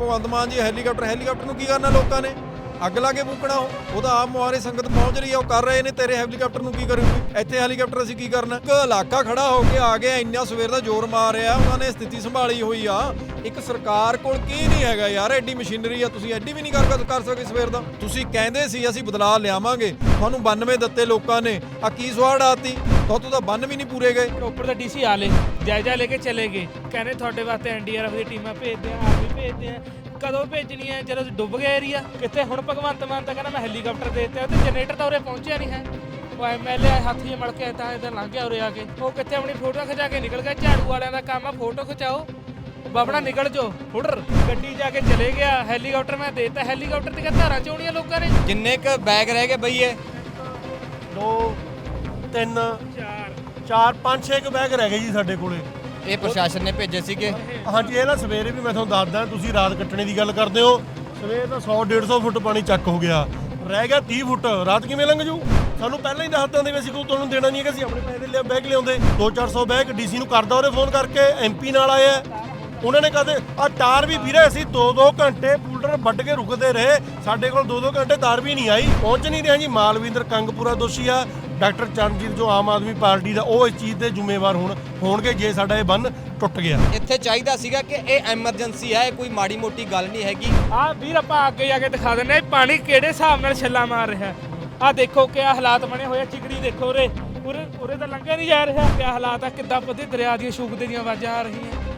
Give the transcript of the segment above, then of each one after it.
ਭਗਵੰਤ ਮਾਨ ਜੀ helicopter helicopter ਨੂੰ ਕੀ ਕਰਨਾ ਲੋਕਾਂ ਨੇ? ਅੱਗ ਲਾ ਕੇ ਫੂਕਣਾ ਉਹ। ਉਹਦਾ ਆਪ ਮੁਹਾਰੇ ਸੰਗਤ ਪਹੁੰਚ ਰਹੀ ਆ, ਉਹ ਕਰ ਰਹੇ ਨੇ। ਤੇਰੇ ਹੈਲੀਕਾਪਟਰ ਨੂੰ ਕੀ ਕਰੂਗੀ ਇੱਥੇ ਹੈਲੀਕਾਪਟਰ ਅਸੀਂ ਕੀ ਕਰਨਾ? ਇੱਕ ਇਲਾਕਾ ਖੜਾ ਹੋ ਕੇ ਆ ਗਿਆ, ਇੰਨਾ ਸਵੇਰ ਦਾ ਜ਼ੋਰ ਮਾਰ ਰਿਹਾ ਉਹਨਾਂ ਨੇ ਸਥਿਤੀ ਸੰਭਾਲੀ ਹੋਈ ਆ। ਇੱਕ ਸਰਕਾਰ ਕੋਲ ਕੀ ਨਹੀਂ ਹੈਗਾ ਯਾਰ, ਐਡੀ ਮਸ਼ੀਨਰੀ ਆ, ਤੁਸੀਂ ਐਡੀ ਵੀ ਨਹੀਂ ਕਰ ਕਰ ਸਕਦੇ ਸਵੇਰ ਦਾ। ਤੁਸੀਂ ਕਹਿੰਦੇ ਸੀ ਅਸੀਂ ਬਦਲਾਅ ਲਿਆਵਾਂਗੇ। ਤੁਹਾਨੂੰ 92 ਦਿੱਤੇ ਲੋਕਾਂ ਨੇ। ਆ ਕੀ ਸਵਾੜ ਆਤੀ? ਤੁਹਾਨੂੰ ਤਾਂ ਬੰਨ ਵੀ ਨਹੀਂ ਪੂਰੇ ਗਏ। ਉੱਪਰ ਦਾ ਡੀਸੀ ਆ ਲੇ ਜਾਇਜ਼ਾ ਲੈ ਕੇ ਚਲੇ ਗਏ। ਕਹਿੰਦੇ ਤੁਹਾਡੇ ਵਾਸਤੇ ਐਨਡੀਆਰਐਫ ਦੀ ਟੀਮਾਂ ਭੇਜਦੇ ਆ, ਆਰਮੀ ਭੇਜਦੇ ਆ। ਕਦੋਂ ਭੇਜਣੀ ਹੈ? ਜਦੋਂ ਡੁੱਬ ਗਿਆ ਏਰੀਆ ਕਿੱਥੇ? ਹੁਣ ਭਗਵੰਤ ਮਾਨ ਤਾਂ ਕਹਿੰਦਾ ਮੈਂ ਹੈਲੀਕਾਪਟਰ ਦੇ ਦਿੱਤਾ ਤੇ ਜਨਰੇਟਰ ਤਾਂ ਉਰੇ ਪਹੁੰਚਿਆ ਨਹੀਂ ਹੈ। ਉਹ ਐਮਐਲਏ ਹੱਥ ਹੀ ਮੜ ਕੇ ਤਾਂ ਇਧਰ ਲੰਘ ਗਿਆ ਉਰੇ ਆ ਕੇ। ਉਹ ਕਿੱਥੇ ਆਪਣੀ ਫੋਟੋ ਖਿਚਾ ਕੇ ਨਿਕਲ ਗਿਆ? ਝਾੜੂ ਵਾਲਿਆਂ ਦਾ ਕੰਮ ਆ ਫੋਟੋ ਖਿਚਾਓ। ਬਾਬਣਾ ਨਿਕਲ ਜੋ ਫੁੱਟਰ ਗੱਡੀ ਜਾ ਕੇ ਚਲੇ ਗਿਆ ਹੈਲੀਕਾਪਟਰ ਮੈਂ ਦੇ ਦਿੱਤਾ। ਹੈਲੀਕਾਪਟਰ ਦੀਆਂ ਧਾਰਾਂ ਚੋਣੀਆਂ ਲੋਕਾਂ ਨੇ। ਕਿੰਨੇ ਕ ਬੈਗ ਰਹਿ ਗਏ ਬਈ ਇਹ ਦੋ ਤਿੰਨ ਚਾਰ। ਚਾਰ ਪੰਜ ਛੇ ਕੁ ਬੈਗ ਰਹਿ ਗਏ ਜੀ ਸਾਡੇ ਕੋਲੇ। ਇਹ ਪ੍ਰਸ਼ਾਸਨ ਨੇ ਭੇਜੇ ਸੀਗੇ। ਹਾਂਜੀ, ਇਹ ਨਾ ਸਵੇਰੇ ਵੀ ਮੈਂ ਤੁਹਾਨੂੰ ਦੱਸਦਾ, ਤੁਸੀਂ ਰਾਤ ਕੱਟਣੇ ਦੀ ਗੱਲ ਕਰਦੇ ਹੋ। ਸਵੇਰ ਦਾ 100 150 ਫੁੱਟ ਪਾਣੀ ਚੱਕ ਹੋ ਗਿਆ। ਰਹਿ ਗਿਆ 30 ਫੁੱਟ। ਰਾਤ ਕਿਵੇਂ ਲੰਘ ਜੂ? ਸਾਨੂੰ ਪਹਿਲਾਂ ਹੀ ਦੱਸ ਦਿੰਦੇ ਵੀ ਅਸੀਂ ਕੋਈ ਤੁਹਾਨੂੰ ਦੇਣਾ ਨਹੀਂ ਹੈਗਾ, ਅਸੀਂ ਆਪਣੇ ਪੈਸੇ ਲਿਆ ਬੈਗ ਲਿਆਉਂਦੇ। 2-400 ਬੈਗ ਡੀਸੀ ਨੂੰ ਕਰਦਾ ਉਹਦੇ ਫੋਨ ਕਰਕੇ ਐਮਪੀ ਨਾਲ ਆਇਆ। ਉਹਨਾਂ ਨੇ ਕਹਦੇ ਆ ਤਾਰ ਵੀ ਵੀਰੇ ਅਸੀਂ 2-2 ਘੰਟੇ ਪੂਲਰ ਵੱਢ ਕੇ ਰੁਕਦੇ ਰਹੇ। ਸਾਡੇ ਕੋਲ 2-2 ਘੰਟੇ ਤਾਰ ਵੀ ਨਹੀਂ ਆਈ। ਪਹੁੰਚ ਨਹੀਂ ਰਿਹਾ ਜੀ। ਮਾਲਵਿੰਦਰ ਕੰਗਪੂਰਾ ਦੋਸ਼ੀ ਆ। ਡਾਕਟਰ ਚਰਨਜੀਤ ਜੋ ਆਮ ਆਦਮੀ ਪਾਰਟੀ ਦਾ ਉਹ ਇਸ ਚੀਜ਼ ਦੇ ਜ਼ਿੰਮੇਵਾਰ ਹੋਣ ਹੋਣਗੇ ਜੇ ਸਾਡਾ ਇਹ ਬੰਨ ਟੁੱਟ ਗਿਆ। ਇੱਥੇ ਚਾਹੀਦਾ ਸੀਗਾ ਕਿ ਇਹ ਐਮਰਜੈਂਸੀ ਹੈ ਇਹ ਕੋਈ ਮਾੜੀ ਮੋਟੀ ਗੱਲ ਨਹੀਂ ਹੈਗੀ। ਆ ਵੀਰ ਆਪਾਂ ਅੱਗੇ ਜਾ ਕੇ ਦਿਖਾ ਦਿੰਦੇ ਹਾਂ ਇਹ ਪਾਣੀ ਕਿਹੜੇ ਹਿਸਾਬ ਨਾਲ ਛੱਲਾ ਮਾਰ ਰਿਹਾ। ਆ ਦੇਖੋ ਕਿਆ ਹਾਲਾਤ ਬਣੇ ਹੋਏ ਆ ਚਿਕੜੀ ਦੇਖੋ ਉਰੇ। ਉਰੇ ਉਰੇ ਤਾਂ ਲੰਘਿਆ ਨਹੀਂ ਜਾ ਰਿਹਾ। ਕਿਆ ਹਾਲਾਤ ਆ ਕਿੱਦਾਂ ਪੱਧੇ ਦਰਿਆ ਦੀਆਂ ਸ਼ੂਕਦੇ ਦੀਆਂ ਆਵਾਜ਼ਾਂ ਆ ਰਹੀਆਂ।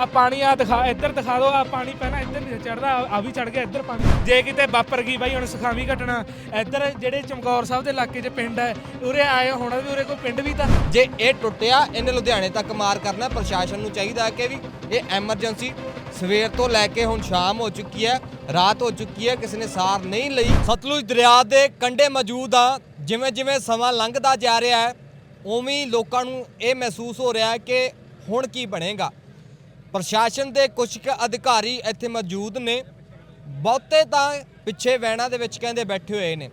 ਆ ਪਾਣੀ ਆ ਦਿਖਾ, ਇੱਧਰ ਦਿਖਾ ਦਿਓ, ਆ ਪਾਣੀ ਪਹਿਲਾਂ ਇੱਧਰ ਨਹੀਂ ਚੜਦਾ ਆ ਵੀ ਚੜ ਗਿਆ, ਇੱਧਰ ਪਾਣੀ। ਜੇ ਕਿਤੇ ਵਾਪਰ ਗਈ ਬਾਈ, ਹੁਣ ਸੁਖਾਵੀ ਘਟਣਾ ਇੱਧਰ ਜਿਹੜੇ ਚਮਕੌਰ ਸਾਹਿਬ ਦੇ ਇਲਾਕੇ 'ਚ ਪਿੰਡ ਹੈ, ਉਰੇ ਆਏ ਹੋਣਾ ਵੀ ਉਰੇ ਕੋਈ ਪਿੰਡ ਵੀ ਤਾਂ। ਜੇ ਇਹ ਟੁੱਟਿਆ, ਇਹਨੇ ਲੁਧਿਆਣੇ ਤੱਕ ਮਾਰ ਕਰਨਾ ਪ੍ਰਸ਼ਾਸਨ ਨੂੰ ਚਾਹੀਦਾ ਹੈ ਕਿ ਵੀ ਇਹ ਐਮਰਜੈਂਸੀ ਸਵੇਰ ਤੋਂ ਲੈ ਕੇ ਹੁਣ ਸ਼ਾਮ ਹੋ ਚੁੱਕੀ ਹੈ, ਰਾਤ ਹੋ ਚੁੱਕੀ ਹੈ, ਕਿਸੇ ਨੇ ਸਾਰ ਨਹੀਂ ਲਈ। ਸਤਲੁਜ ਦਰਿਆ ਦੇ ਕੰਢੇ ਮੌਜੂਦ ਆ, ਜਿਵੇਂ ਜਿਵੇਂ ਸਮਾਂ ਲੰਘਦਾ ਜਾ ਰਿਹਾ ਹੈ, ਉਵੇਂ ਲੋਕਾਂ ਨੂੰ ਇਹ ਮਹਿਸੂਸ ਹੋ ਰਿਹਾ ਹੈ ਕਿ ਹੁਣ ਕੀ ਬਣੇਗਾ। ਪ੍ਰਸ਼ਾਸਨ ਦੇ ਕੁਝ ਕੁ ਅਧਿਕਾਰੀ ਇੱਥੇ ਮੌਜੂਦ ਨੇ। ਬਹੁਤੇ ਤਾਂ ਪਿੱਛੇ ਵੈਣਾ ਦੇ ਵਿੱਚ ਕਹਿੰਦੇ ਬੈਠੇ ਹੋਏ ਨੇ।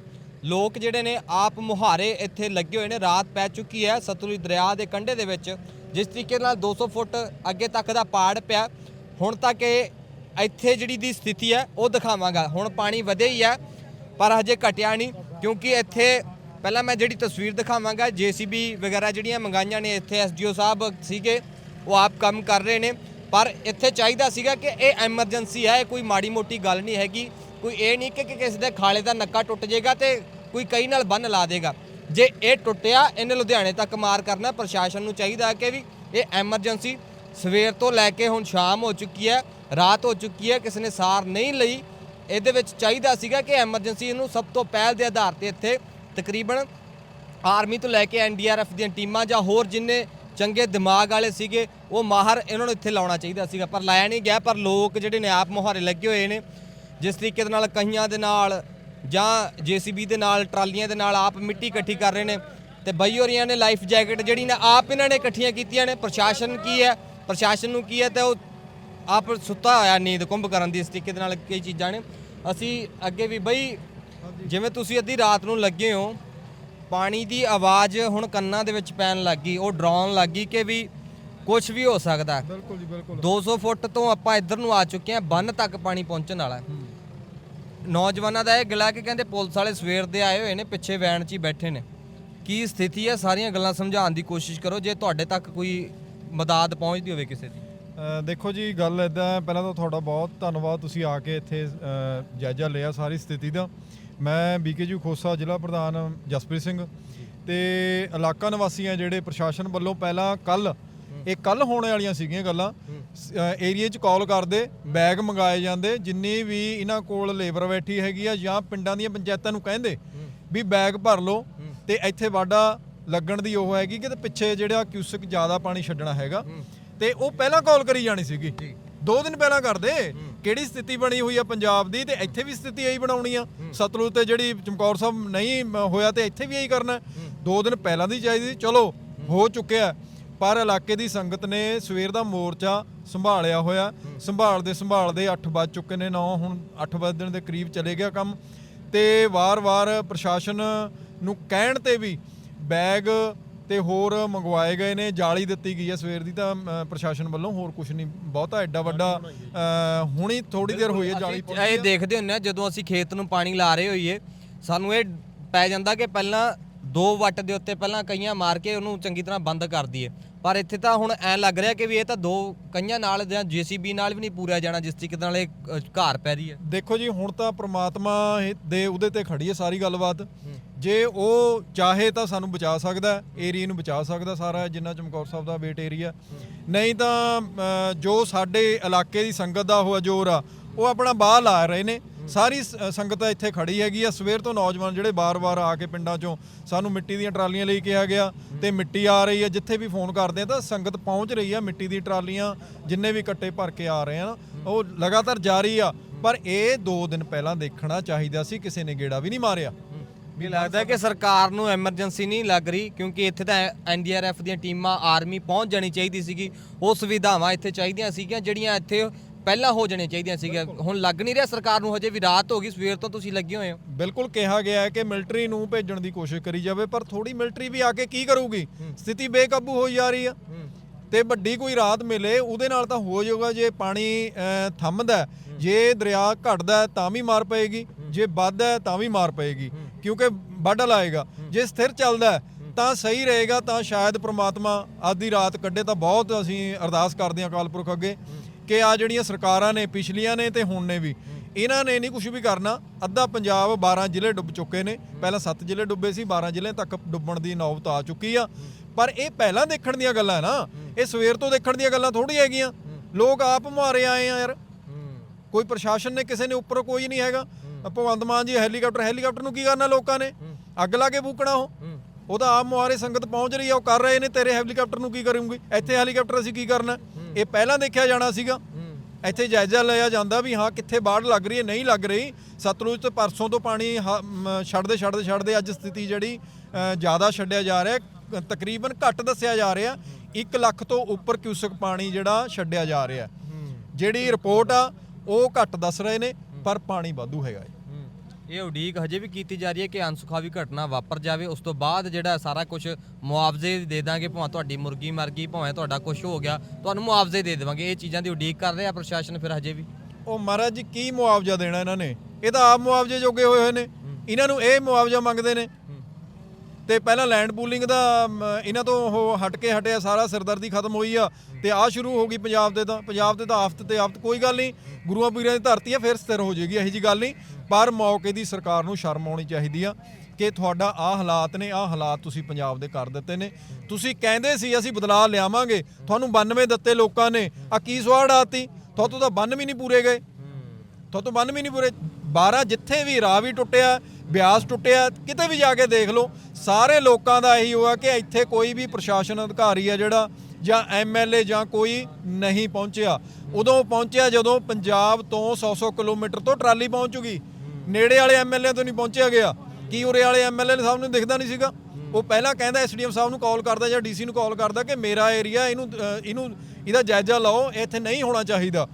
ਲੋਕ ਜਿਹੜੇ ਨੇ, ਆਪ ਮੁਹਾਰੇ ਇੱਥੇ ਲੱਗੇ ਹੋਏ ਨੇ। ਰਾਤ ਪੈ ਚੁੱਕੀ ਹੈ ਸਤਲੁਜ ਦਰਿਆ ਦੇ ਕੰਢੇ ਦੇ ਵਿੱਚ, ਜਿਸ ਤਰੀਕੇ ਨਾਲ 200 ਫੁੱਟ ਅੱਗੇ ਤੱਕ ਦਾ ਪਾੜ ਪਿਆ। ਹੁਣ ਤੱਕ ਇਹ ਇੱਥੇ ਜਿਹੜੀ ਦੀ ਸਥਿਤੀ ਹੈ, ਉਹ ਦਿਖਾਵਾਂਗਾ। ਹੁਣ ਪਾਣੀ ਵਧੇ ਹੀ ਹੈ, ਪਰ ਹਜੇ ਘਟਿਆ ਨਹੀਂ, ਕਿਉਂਕਿ ਇੱਥੇ ਪਹਿਲਾਂ ਮੈਂ ਜਿਹੜੀ ਤਸਵੀਰ ਦਿਖਾਵਾਂਗਾ, ਜੀਸੀਬੀ ਵਗੈਰਾ ਜਿਹੜੀਆਂ ਮੰਗਾਈਆਂ ਨੇ ਇੱਥੇ ਐਸਡੀਓ ਸਾਹਿਬ ਸੀਗੇ, ਉਹ ਆਪ ਕੰਮ ਕਰ ਰਹੇ ਨੇ। ਪਰ ਇੱਥੇ ਚਾਹੀਦਾ ਸੀਗਾ ਕਿ ਇਹ ਐਮਰਜੈਂਸੀ ਹੈ, ਇਹ ਕੋਈ ਮਾੜੀ ਮੋਟੀ ਗੱਲ ਨਹੀਂ ਹੈਗੀ। ਕੋਈ ਇਹ ਨਹੀਂ ਕਿ ਕਿ ਕਿਸੇ ਦੇ ਖਾਲੇ ਦਾ ਨੱਕਾ ਟੁੱਟ ਜਾਏਗਾ ਤੇ ਕੋਈ ਕਈ ਨਾਲ ਬੰਨ ਲਾ ਦੇਗਾ। ਜੇ ਇਹ ਟੁੱਟਿਆ, ਇਹਨੇ ਲੁਧਿਆਣੇ ਤੱਕ ਮਾਰ ਕਰਨਾ, ਪ੍ਰਸ਼ਾਸਨ ਨੂੰ ਚਾਹੀਦਾ ਹੈ ਕਿ ਵੀ ਇਹ ਐਮਰਜੈਂਸੀ ਸਵੇਰ ਤੋਂ ਲੈ ਕੇ ਹੁਣ ਸ਼ਾਮ ਹੋ ਚੁੱਕੀ ਹੈ, ਰਾਤ ਹੋ ਚੁੱਕੀ ਹੈ, ਕਿਸੇ ਨੇ ਸਾਰ ਨਹੀਂ ਲਈ। ਇਹਦੇ ਵਿੱਚ ਚਾਹੀਦਾ ਸੀਗਾ ਕਿ ਐਮਰਜੈਂਸੀ ਨੂੰ ਸਭ ਤੋਂ ਪਹਿਲ ਦੇ ਆਧਾਰ ਤੇ ਇੱਥੇ ਤਕਰੀਬਨ ਆਰਮੀ ਤੋਂ ਲੈ ਕੇ ਐਨਡੀਆਰਐਫ ਦੀਆਂ ਟੀਮਾਂ ਜਾਂ ਹੋਰ ਜਿੰਨੇ ਚੰਗੇ ਦਿਮਾਗ ਵਾਲੇ ਸੀਗੇ, ਉਹ ਮਾਹਰ ਇਹਨਾਂ ਨੂੰ ਇੱਥੇ ਲਾਉਣਾ ਚਾਹੀਦਾ ਸੀਗਾ। ਪਰ ਲਾਇਆ ਨਹੀਂ ਗਿਆ, ਪਰ ਲੋਕ ਜਿਹੜੇ ਨੇ ਆਪ ਮੁਹਾਰੇ ਲੱਗੇ ਹੋਏ ਨੇ, ਜਿਸ ਤਰੀਕੇ ਦੇ ਨਾਲ ਕਹੀਆਂ ਦੇ ਨਾਲ ਜਾਂ ਜੀਸੀਬੀ ਦੇ ਨਾਲ, ਟਰਾਲੀਆਂ ਦੇ ਨਾਲ ਆਪ ਮਿੱਟੀ ਇਕੱਠੀ ਕਰ ਰਹੇ ਨੇ। ਤੇ ਬਈ ਹੋਰੀਆਂ ਨੇ ਲਾਈਫ ਜੈਕਟ ਜਿਹੜੀ ਨੇ, ਆਪ ਇਹਨਾਂ ਨੇ ਇਕੱਠੀਆਂ ਕੀਤੀਆਂ ਨੇ। ਪ੍ਰਸ਼ਾਸਨ ਕੀ ਹੈ? ਪ੍ਰਸ਼ਾਸਨ ਨੂੰ ਕੀ ਹੈ ਤੇ ਉਹ ਆਪ ਸੁੱਤਾ ਹੋਇਆ ਨੀਂਦ ਕੁੰਭ ਕਰਨ ਦੀ ਇਸ ਤਰੀਕੇ ਦੇ ਨਾਲ ਕਈ ਚੀਜ਼ਾਂ ਨੇ। ਅਸੀਂ ਅੱਗੇ ਵੀ ਬਈ, ਜਿਵੇਂ ਤੁਸੀਂ ਅੱਧੀ ਰਾਤ ਨੂੰ ਲੱਗੇ ਹੋ ਪਾਣੀ ਦੀ ਆਵਾਜ਼ ਹੁਣ ਕੰਨਾਂ ਦੇ ਵਿੱਚ ਪੈਣ ਲੱਗ ਗਈ ਉਹ ਡਰਾਉਣ ਲੱਗ ਗਈ ਕਿ ਵੀ ਕੁਝ ਵੀ ਹੋ ਸਕਦਾ। ਬਿਲਕੁਲ ਜੀ ਬਿਲਕੁਲ। 200 ਫੁੱਟ ਤੋਂ ਆਪਾਂ ਇੱਧਰ ਨੂੰ ਆ ਚੁੱਕੇ ਹਾਂ ਬੰਨ ਤੱਕ ਪਾਣੀ ਪਹੁੰਚਣ ਵਾਲਾ। ਨੌਜਵਾਨਾਂ ਦਾ ਇਹ ਗਿਲਾ ਕਿ ਕਹਿੰਦੇ ਪੁਲਿਸ ਵਾਲੇ ਸਵੇਰ ਦੇ ਆਏ ਹੋਏ ਨੇ ਪਿੱਛੇ ਵੈਨ 'ਚ ਹੀ ਬੈਠੇ ਨੇ। ਕੀ ਸਥਿਤੀ ਹੈ? ਸਾਰੀਆਂ ਗੱਲਾਂ ਸਮਝਾਉਣ ਦੀ ਕੋਸ਼ਿਸ਼ ਕਰੋ ਜੇ ਤੁਹਾਡੇ ਤੱਕ ਕੋਈ ਮਦਦ ਪਹੁੰਚਦੀ ਹੋਵੇ ਕਿਸੇ ਦੀ। ਦੇਖੋ ਜੀ, ਗੱਲ ਇਦਾਂ ਪਹਿਲਾਂ ਤਾਂ ਤੁਹਾਡਾ ਬਹੁਤ ਧੰਨਵਾਦ ਤੁਸੀਂ ਆ ਕੇ ਇੱਥੇ ਜਾਇਜ਼ਾ ਲਿਆ ਸਾਰੀ ਸਥਿਤੀ ਦਾ। ਮੈਂ ਬੀਕੇਯੂ ਖੋਸਾ ਜ਼ਿਲ੍ਹਾ ਪ੍ਰਧਾਨ ਜਸਪ੍ਰੀਤ ਸਿੰਘ ਤੇ ਇਲਾਕਾ ਨਿਵਾਸੀਆਂ ਜਿਹੜੇ ਪ੍ਰਸ਼ਾਸਨ ਵੱਲੋਂ ਪਹਿਲਾਂ ਕੱਲ, ਇਹ ਕੱਲ ਹੋਣ ਵਾਲੀਆਂ ਸੀਗੀਆਂ ਗੱਲਾਂ ਏਰੀਆ 'ਚ ਕਾਲ ਕਰਦੇ, ਬੈਗ ਮੰਗਾਏ ਜਾਂਦੇ, ਜਿੰਨੀ ਵੀ ਇਹਨਾਂ ਕੋਲ ਲੇਬਰ ਬੈਠੀ ਹੈਗੀ ਆ ਜਾਂ ਪਿੰਡਾਂ ਦੀਆਂ ਪੰਚਾਇਤਾਂ ਨੂੰ ਕਹਿੰਦੇ ਵੀ ਬੈਗ ਭਰ ਲਓ ਤੇ ਇੱਥੇ ਵਾਡਾ ਲੱਗਣ ਦੀ ਉਹ ਹੈਗੀ ਕਿ ਤੇ ਪਿੱਛੇ ਜਿਹੜਾ ਕਿਊਸਕ ਜ਼ਿਆਦਾ ਪਾਣੀ ਛੱਡਣਾ ਹੈਗਾ। ਤੇ ਉਹ ਪਹਿਲਾਂ ਕਾਲ ਕਰੀ ਜਾਣੀ ਸੀਗੀ। ਦੋ ਦਿਨ ਪਹਿਲਾਂ ਕਰਦੇ। ਕਿਹੜੀ ਸਥਿਤੀ ਬਣੀ ਹੋਈ ਆ ਪੰਜਾਬ ਦੀ ਤੇ ਇੱਥੇ ਵੀ ਸਥਿਤੀ ਇਹੀ ਬਣਾਉਣੀ ਆ। ਸਤਲੁਜ ਤੇ ਜਿਹੜੀ ਚਮਕੌਰ ਸਾਹਿਬ ਨਹੀਂ ਹੋਇਆ ਤੇ ਇੱਥੇ ਵੀ ਇਹੀ ਕਰਨਾ। ਦੋ ਦਿਨ ਪਹਿਲਾਂ ਦੀ ਚਾਹੀਦੀ। ਚਲੋ ਹੋ। ਚੁੱਕਿਆ। ਪਰ ਇਲਾਕੇ ਦੀ ਸੰਗਤ ਨੇ ਸਵੇਰ ਦਾ ਮੋਰਚਾ ਸੰਭਾਲਿਆ ਹੋਇਆ। ਸੰਭਾਲਦੇ ਸੰਭਾਲਦੇ 8 ਵੱਜ ਚੁੱਕੇ ਨੇ 9 ਹੁਣ 8 ਵਜੇ ਦੇ ਕਰੀਬ ਚਲੇ ਗਿਆ ਕੰਮ। ਤੇ ਵਾਰ-ਵਾਰ ਪ੍ਰਸ਼ਾਸਨ ਨੂੰ ਕਹਿਣ ਤੇ ਵੀ ਬੈਗ ਤੇ ਹੋਰ ਮੰਗਵਾਏ ਗਏ ਨੇ ਜਾਲੀ ਦਿੱਤੀ ਗਈ ਹੈ ਸਵੇਰ ਦੀ ਤਾਂ ਅ, ਪ੍ਰਸ਼ਾਸਨ ਵੱਲੋਂ ਹੋਰ ਕੁਝ ਨਹੀਂ ਬਹੁਤਾ ਐਡਾ ਵੱਡਾ ਅ, ਹੁਣੀ ਥੋੜੀ ਦੇਰ ਹੋਈ ਹੈ ਜਾਲੀ ਅਸੀਂ ਇਹ ਦੇਖਦੇ ਹੁੰਨੇ ਆ ਜਦੋਂ ਅਸੀਂ ਖੇਤ ਨੂੰ ਪਾਣੀ ਲਾ ਰਹੇ ਹੋਈਏ ਸਾਨੂੰ ਇਹ ਪੈ ਜਾਂਦਾ ਕਿ ਪਹਿਲਾਂ ਦੋ ਵੱਟ ਦੇ ਉੱਤੇ ਪਹਿਲਾਂ ਕਈਆਂ ਮਾਰ ਕੇ ਉਹਨੂੰ ਚੰਗੀ ਤਰ੍ਹਾਂ ਬੰਦ ਕਰ ਦਈਏ। ਪਰ ਇੱਥੇ ਤਾਂ ਹੁਣ ਐ ਲੱਗ ਰਿਹਾ ਕਿ ਵੀ ਇਹ ਤਾਂ ਦੋ ਕਈਆਂ ਨਾਲ ਜਾਂ ਜੀਸੀਬੀ ਨਾਲ ਵੀ ਨਹੀਂ ਪੂਰਿਆ ਜਾਣਾ ਜਿਸ ਤਰੀਕੇ ਨਾਲ ਇਹ ਅ, ਘਾਰ ਪੈ ਰਹੀ ਹੈ। ਦੇਖੋ ਜੀ ਹੁਣ ਤਾਂ ਪ੍ਰਮਾਤਮਾ ਇਹ- ਦੇ ਉਹਦੇ ਤੇ ਖੜੀ ਹੈ ਸਾਰੀ ਗੱਲਬਾਤ। ਜੇ ਉਹ ਚਾਹੇ ਤਾਂ ਸਾਨੂੰ ਬਚਾ ਸਕਦਾ ਏਰੀਆ ਨੂੰ ਬਚਾ ਸਕਦਾ ਸਾਰਾ, ਜਿੰਨਾ ਚਮਕੌਰ ਸਾਹਿਬ ਦਾ ਵੇਟ ਏਰੀਆ ਨਹੀਂ ਤਾਂ ਜੋ ਸਾਡੇ ਇਲਾਕੇ ਦੀ ਸੰਗਤ ਦਾ ਉਹ ਜ਼ੋਰ ਆ, ਉਹ ਆਪਣਾ ਬਾਹ ਲਾ ਰਹੇ ਨੇ। ਸਾਰੀ ਸ- ਸੰਗਤ ਇੱਥੇ ਖੜੀ ਹੈਗੀ ਆ। ਸਵੇਰ ਤੋਂ ਨੌਜਵਾਨ ਜਿਹੜੇ ਬਾਰ-ਬਾਰ ਆ ਕੇ ਪਿੰਡਾਂ ਚੋਂ ਸਾਨੂੰ ਮਿੱਟੀ ਦੀਆਂ ਟਰਾਲੀਆਂ ਲਈ ਕਿਹਾ ਗਿਆ ਤੇ ਮਿੱਟੀ ਆ ਰਹੀ ਹੈ। ਜਿੱਥੇ ਵੀ ਫੋਨ ਕਰਦੇ ਆ ਤਾਂ ਸੰਗਤ ਪਹੁੰਚ ਰਹੀ ਆ ਮਿੱਟੀ ਦੀ ਟਰਾਲੀਆਂ, ਜਿੰਨੇ ਵੀ ਕੱਟੇ ਭਰ ਕੇ ਆ ਰਹੇ ਆ ਨਾ, ਉਹ ਲਗਾਤਾਰ ਜਾਰੀ ਆ। ਪਰ ਇਹ 2 ਦਿਨ ਪਹਿਲਾਂ ਦੇਖਣਾ ਚਾਹੀਦਾ ਸੀ, ਕਿਸੇ ਨੇ ਗੇੜਾ ਵੀ ਨਹੀਂ ਮਾਰਿਆ। ਵੀ ਲੱਗਦਾ ਕਿ ਸਰਕਾਰ ਨੂੰ ਐਮਰਜੈਂਸੀ ਨਹੀਂ ਲੱਗ ਰਹੀ ਕਿਉਂਕਿ ਇੱਥੇ ਤਾਂ ਐਨਡੀਆਰਐਫ ਦੀਆਂ ਟੀਮਾਂ ਆਰਮੀ ਪਹੁੰਚ ਜਾਣੀ ਚਾਹੀਦੀ ਸੀਗੀ। ਉਹ ਸੁਵਿਧਾਵਾਂ ਇੱਥੇ ਚਾਹੀਦੀਆਂ ਸੀਗੀਆਂ ਜਿਹੜੀਆਂ ਇੱਥੇ ਪਹਿਲਾਂ ਹੋ ਜਾਣੀਆਂ ਚਾਹੀਦੀਆਂ ਸੀਗੀਆਂ। ਹੁਣ ਲੱਗ ਨਹੀਂ ਰਿਹਾ ਸਰਕਾਰ ਨੂੰ ਹਜੇ ਵੀ ਰਾਤ ਹੋ ਗਈ ਸਵੇਰ ਤੋਂ ਤੁਸੀਂ ਲੱਗੇ ਹੋਏ ਹੋ। ਬਿਲਕੁਲ ਕਿਹਾ ਗਿਆ ਹੈ ਕਿ ਮਿਲਟਰੀ ਨੂੰ ਭੇਜਣ ਦੀ ਕੋਸ਼ਿਸ਼ ਕਰੀ ਜਾਵੇ ਪਰ ਥੋੜੀ ਮਿਲਟਰੀ ਵੀ ਆ ਕੇ ਕੀ ਕਰੂਗੀ? ਸਥਿਤੀ ਬੇਕਾਬੂ ਹੋਈ ਜਾ ਰਹੀ ਆ। ਤੇ ਵੱਡੀ ਕੋਈ ਰਾਤ ਮਿਲੇ ਉਹਦੇ ਨਾਲ ਤਾਂ ਹੋ ਜਾਊਗਾ ਜੇ ਪਾਣੀ ਥੰਮਦਾ ਜੇ ਦਰਿਆ ਘਟਦਾ ਤਾਂ ਵੀ ਮਾਰ ਪਏਗੀ ਜੇ ਵੱਧਦਾ ਤਾਂ ਵੀ ਮਾਰ ਪਏਗੀ। ਕਿਉਂਕਿ ਵੱਢ ਲਾਏਗਾ ਜੇ ਸਥਿਰ ਚੱਲਦਾ ਤਾਂ ਸਹੀ ਰਹੇਗਾ, ਤਾਂ ਸ਼ਾਇਦ ਪ੍ਰਮਾਤਮਾ ਆਦੀ ਰਾਤ ਕੱਢੇ ਤਾਂ ਬਹੁਤ ਅਸੀਂ ਅਰਦਾਸ ਕਰਦੇ ਹਾਂ ਅਕਾਲ ਪੁਰਖ ਅੱਗੇ ਕਿ ਆ ਜਿਹੜੀਆਂ ਸਰਕਾਰਾਂ ਨੇ, ਪਿਛਲੀਆਂ ਨੇ ਤੇ ਹੁਣ ਨੇ ਵੀ, ਇਹਨਾਂ ਨੇ ਨਹੀਂ ਕੁਝ ਵੀ ਕਰਨਾ। ਅੱਧਾ ਪੰਜਾਬ 12 ਜ਼ਿਲ੍ਹੇ ਡੁੱਬ ਚੁੱਕੇ ਨੇ। ਪਹਿਲਾਂ 7 ਜ਼ਿਲ੍ਹੇ ਡੁੱਬੇ ਸੀ 12 ਜ਼ਿਲ੍ਹੇ ਤੱਕ ਡੁੱਬਣ ਦੀ ਨੌਬਤ ਆ ਚੁੱਕੀ ਆ। ਪਰ ਇਹ ਪਹਿਲਾਂ ਦੇਖਣ ਦੀਆਂ ਗੱਲਾਂ ਨਾ, ਇਹ ਸਵੇਰ ਤੋਂ ਦੇਖਣ ਦੀਆਂ ਗੱਲਾਂ ਥੋੜੀ ਹੈਗੀਆਂ। ਲੋਕ ਆਪ ਮਾਰੇ ਆਏ ਆ ਯਾਰ। ਕੋਈ ਪ੍ਰਸ਼ਾਸਨ ਨੇ ਕਿਸੇ ਨੇ ਉੱਪਰ ਕੋਈ ਨਹੀਂ ਹੈਗਾ। ਭਗਵੰਤ ਮਾਨ ਜੀ ਹੈਲੀਕਾਪਟਰ ਹੈਲੀਕਾਪਟਰ ਨੂੰ ਕੀ ਕਰਨਾ ਲੋਕਾਂ ਨੇ? ਅੱਗ ਲਾ ਕੇ ਫੂਕਣਾ ਉਹ। ਉਹ ਤਾਂ ਆਪ ਮੁਹਾਰੇ ਸੰਗਤ ਪਹੁੰਚ ਰਹੀ ਆ ਉਹ ਕਰ ਰਹੇ ਨੇ ਤੇਰੇ ਹੈਲੀਕਾਪਟਰ ਨੂੰ ਕੀ ਕਰੂੰਗੀ? ਇੱਥੇ ਹੈਲੀਕਾਪਟਰ ਅਸੀਂ ਕੀ ਕਰਨਾ? ਇਹ ਪਹਿਲਾਂ ਦੇਖਿਆ ਜਾਣਾ ਸੀਗਾ। ਇੱਥੇ ਜਾਇਜ਼ਾ ਲਿਆ ਜਾਂਦਾ ਵੀ ਹਾਂ ਕਿੱਥੇ ਬਾੜ ਲੱਗ ਰਹੀ ਹੈ ਨਹੀਂ ਲੱਗ ਰਹੀ। ਸਤਲੁਜ ਤੋਂ ਪਰਸੋਂ ਤੋਂ ਪਾਣੀ ਛੱਡਦੇ ਛੱਡਦੇ ਛੱਡਦੇ ਅੱਜ ਸਥਿਤੀ ਜਿਹੜੀ ਜ਼ਿਆਦਾ ਛੱਡਿਆ ਜਾ ਰਿਹਾ। ਤਕਰੀਬਨ ਘੱਟ ਦੱਸਿਆ ਜਾ ਰਿਹਾ। 1 ਲੱਖ ਤੋਂ ਉੱਪਰ ਕਿਊਸਕ ਪਾਣੀ ਜਿਹੜਾ ਛੱਡਿਆ ਜਾ ਰਿਹਾ। ਜਿਹੜੀ ਰਿਪੋਰਟ ਆ ਉਹ ਘੱਟ ਦੱਸ ਰਹੇ ਨੇ। ਪਰ ਪਾਣੀ ਵਾਧੂ ਹੈਗਾ ਹੈ ਇਹ ਉਡੀਕ ਹਜੇ ਵੀ ਕੀਤੀ ਜਾ ਰਹੀ ਹੈ ਕਿ ਅਨਸੁਖਾਵੀ ਘਟਨਾ ਵਾਪਰ ਜਾਵੇ। ਉਸ ਤੋਂ ਬਾਅਦ ਜਿਹੜਾ ਸਾਰਾ ਕੁਝ ਮੁਆਵਜ਼ੇ ਦੇ ਦਾਂਗੇ ਭਾਵੇਂ ਤੁਹਾਡੀ ਮੁਰਗੀ ਮਰ ਗਈ ਭਾਵੇਂ ਤੁਹਾਡਾ ਕੁਝ ਹੋ ਗਿਆ ਤੁਹਾਨੂੰ ਮੁਆਵਜ਼ੇ ਦੇ ਦੇਵਾਂਗੇ। ਇਹ ਚੀਜ਼ਾਂ ਦੀ ਉਡੀਕ ਕਰ ਰਿਹਾ ਪ੍ਰਸ਼ਾਸਨ ਫਿਰ ਹਜੇ ਵੀ। ਉਹ ਮਹਾਰਾਜ ਜੀ ਕੀ ਮੁਆਵਜ਼ਾ ਦੇਣਾ ਇਹਨਾਂ ਨੇ? ਇਹ ਤਾਂ ਆਪ ਮੁਆਵਜ਼ੇ ਜੋਗੇ ਹੋਏ ਹੋਏ ਨੇ। ਇਹਨਾਂ ਨੂੰ ਇਹ ਮੁਆਵਜ਼ਾ ਮੰਗਦੇ ਨੇ ਤੇ ਪਹਿਲਾਂ ਲੈਂਡ ਪੂਲਿੰਗ ਦਾ ਇਹਨਾਂ ਤੋਂ ਉਹ ਹਟ ਕੇ ਹਟਿਆ, ਸਾਰਾ ਸਿਰਦਰਦੀ ਖਤਮ ਹੋਈ ਆ। ਤੇ ਆ ਸ਼ੁਰੂ ਹੋ ਗਈ ਪੰਜਾਬ ਦੇ ਤਾਂ ਪੰਜਾਬ ਦੇ ਤਾਂ ਆਫਤ ਤੇ ਆਫਤ ਕੋਈ ਗੱਲ ਨਹੀਂ। ਗੁਰੂਆਂ ਪੀਰਾਂ ਦੀ ਧਰਤੀ ਆ, ਫਿਰ ਸਥਿਰ ਹੋ ਜਾਏਗੀ ਇਹੋ ਜੀ ਗੱਲ ਨਹੀਂ। ਪਰ ਮੌਕੇ ਦੀ ਸਰਕਾਰ ਨੂੰ ਸ਼ਰਮ ਆਉਣੀ ਚਾਹੀਦੀ ਆ ਕਿ ਤੁਹਾਡਾ ਆ ਹਾਲਾਤ ਨੇ ਆ ਹਾਲਾਤ ਤੁਸੀਂ ਪੰਜਾਬ ਦੇ ਕਰ ਦਿੱਤੇ ਨੇ। ਤੁਸੀਂ ਕਹਿੰਦੇ ਸੀ ਅਸੀਂ ਬਦਲਾਅ ਲਿਆਵਾਂਗੇ, ਤੁਹਾਨੂੰ 92 ਦਿੱਤੇ ਲੋਕਾਂ ਨੇ। ਆ ਕੀ ਸਵਾੜ ਆਤੀ ਤੁਹਾਤੋਂ ਤਾਂ 92 ਨਹੀਂ ਪੂਰੇ ਗਏ। ਤੁਹਾਤੋਂ 92 ਨਹੀਂ ਪੂਰੇ। 12 ਜਿੱਥੇ ਵੀ ਰਾਹ ਵੀ ਟੁੱਟਿਆ, ਬਿਆਸ ਟੁੱਟਿਆ, ਕਿਤੇ ਵੀ ਜਾ ਕੇ ਦੇਖ ਲਓ, ਸਾਰੇ ਲੋਕਾਂ ਦਾ ਇਹੀ ਹੋਇਆ ਕਿ ਇੱਥੇ ਕੋਈ ਵੀ ਪ੍ਰਸ਼ਾਸਨ ਅਧਿਕਾਰੀ ਆ ਜਿਹੜਾ, ਜਾਂ ਐਮਐਲਏ ਜਾਂ ਕੋਈ ਨਹੀਂ ਪਹੁੰਚਿਆ। ਉਦੋਂ ਪਹੁੰਚਿਆ ਜਦੋਂ ਪੰਜਾਬ ਤੋਂ 100-100 ਕਿਲੋਮੀਟਰ ਤੋਂ ਟਰਾਲੀ ਪਹੁੰਚ ਚੁਗੀ ਨੇੜੇ ਵਾਲੇ ਐਮਐਲਏ ਤੋਂ ਨਹੀਂ ਪਹੁੰਚਿਆ ਗਿਆ। ਕੀ ਉਰੇ ਵਾਲੇ ਐਮਐਲਏ ਸਾਹਿਬ ਨੂੰ ਦਿਖਦਾ ਨਹੀਂ ਸੀਗਾ? ਉਹ ਪਹਿਲਾਂ ਕਹਿੰਦਾ ਐਸਡੀਐਮ ਸਾਹਿਬ ਨੂੰ ਕਾਲ ਕਰਦਾ ਜਾਂ ਡੀਸੀ ਨੂੰ ਕਾਲ ਕਰਦਾ ਕਿ ਮੇਰਾ ਏਰੀਆ, ਇਹਨੂੰ ਇਹਨੂੰ, ਇਹਦਾ ਜਾਇਜ਼ਾ ਲਓ, ਇੱਥੇ ਨਹੀਂ ਹੋਣਾ ਚਾਹੀਦਾ।